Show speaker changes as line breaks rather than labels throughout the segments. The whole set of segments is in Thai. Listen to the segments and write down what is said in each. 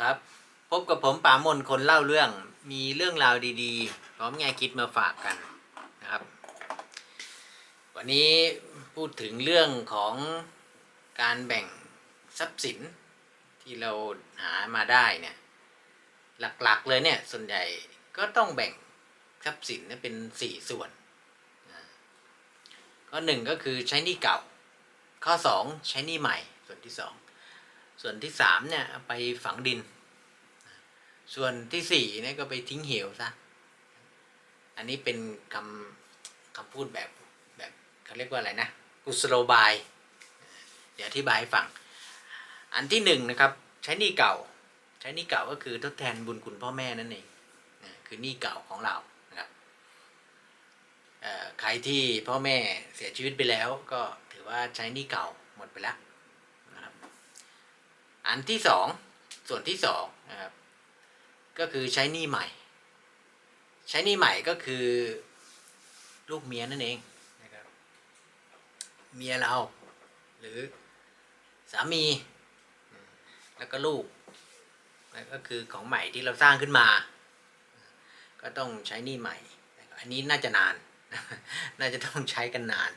ครับ พบกับผมป๋ามนคนเล่าเรื่องมีเรื่องราวดีๆ พร้อมแง่คิดมาฝากกันนะครับ วันนี้พูดถึงเรื่องของการแบ่งทรัพย์สินที่เราหามาได้เนี่ยหลักๆเลยเนี่ยส่วนใหญ่ก็ต้องแบ่งทรัพย์สินเนี่ยเป็นสี่ส่วนนะข้อหนึ่งก็คือใช้หนี้เก่า ข้อสองใช้หนี้ใหม่ส่วนที่สอง ส่วนที่สามเนี่ยไปฝังดิน ส่วนที่สี่เนี่ยก็ไปทิ้งเหวซะ อันนี้เป็นคำคำพูดแบบแบบเขาเรียกว่าอะไรนะกุศโลบาย เดี๋ยวอธิบายให้ฟัง อันที่หนึ่งนะครับใช้หนี้เก่า ใช้หนี้เก่าก็คือทดแทนบุญคุณพ่อแม่นั่นเองคือหนี้เก่าของเรานะครับใครที่พ่อแม่เสียชีวิตไปแล้วก็ถือว่าใช้หนี้เก่าหมดไปแล้ว อันที่สองส่วนที่สองนะครับก็คือใช้หนี้ใหม่ ใช้หนี้ใหม่ก็คือลูกเมียนั่นเองนะครับเมียเรา หรือสามี แล้วก็ลูกลก็คือของใหม่ที่เราสร้างขึ้นมา ก็ต้องใช้หนี้ใหม่ อันนี้น่าจะนาน น่าจะต้องใช้กันนาน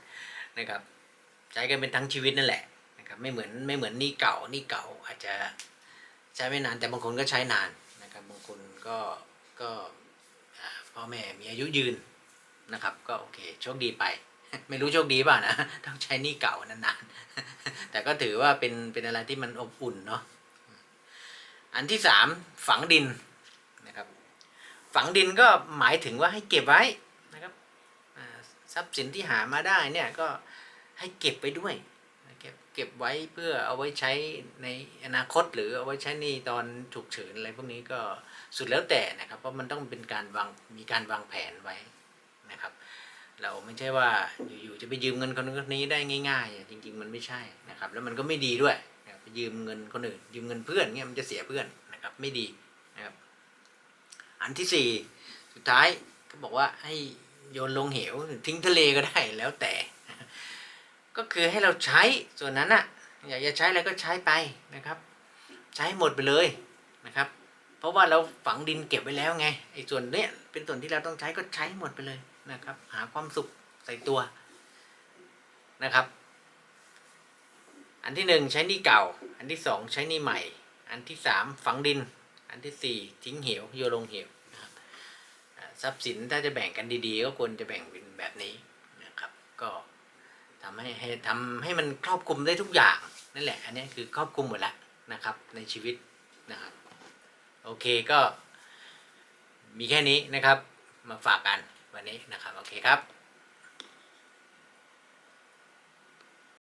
นะครับ ใช้กันเป็นทั้งชีวิตนั่นแหละ นะครับไม่เหมือนไม่เหมือนหนี้เก่าหนี้เก่าอาจจะใช้ไม่นานแต่บางคนก็ใช้นานนะครับบางคนก็ก็พ่อแม่มีอายุยืนนะครับ ก็โอเคโชคดีไป ไม่รู้โชคดีเปล่านะต้องใช้หนี้เก่านานๆแต่ก็ถือว่าเป็นเป็นอะไรที่มันอบอุ่นเนาะอันที่สามฝังดินนะครับฝังดินก็หมายถึงว่าให้เก็บไว้นะครับทรัพย์สินที่หามาได้เนี่ยก็ให้เก็บไว้ด้วย เก็บเก็บไว้เพื่อเอาไว้ใช้ในอนาคตหรือเอาไว้ใช้ในตอนฉุกเฉินอะไรพวกนี้ก็สุดแล้วแต่นะครับ เพราะมันต้องเป็นการวางมีการวางแผนไว้นะครับ เราไม่ใช่ว่าอยู่ๆจะไปยืมเงินคนนี้ได้ง่ายๆจริง ๆ มันไม่ใช่นะครับ แล้วมันก็ไม่ดีด้วยไปยืมเงินคนอื่นยืมเงินเพื่อนเงี้ยมันจะเสียเพื่อนนะครับไม่ดีนะครับ อันที่สี่สุดท้ายก็บอกว่าให้โยนลงเหวทิ้งทะเลก็ได้แล้วแต่ ก็คือให้เราใช้ส่วนนั้นอะอยากจะใช้อะไรก็ใช้ไปนะครับ ใช้หมดไปเลยนะครับ เพราะว่าเราฝังดินเก็บไว้แล้วไงไอ้ส่วนเนี้ยเป็นส่วนที่เราต้องใช้ก็ใช้หมดไปเลยนะครับ หาความสุขใส่ตัวนะครับ อันที่หนึ่งใช้นี้เก่า อันที่สองใช้นี้ใหม่ อันที่สามฝังดิน อันที่สี่ทิ้งเหวโยลงเหวนะครับทรัพย์สินถ้าจะแบ่งกันดีๆ ก็ควรจะแบ่งเป็นแบบนี้ ให้ให้ทำให้มันครอบคลุมได้ทุกอย่างนั่นแหละ อันนี้คือครอบคลุมหมดแล้วนะครับในชีวิตนะครับโอเคก็มีแค่นี้นะครับมาฝากกันวันนี้นะครับโอเคครับ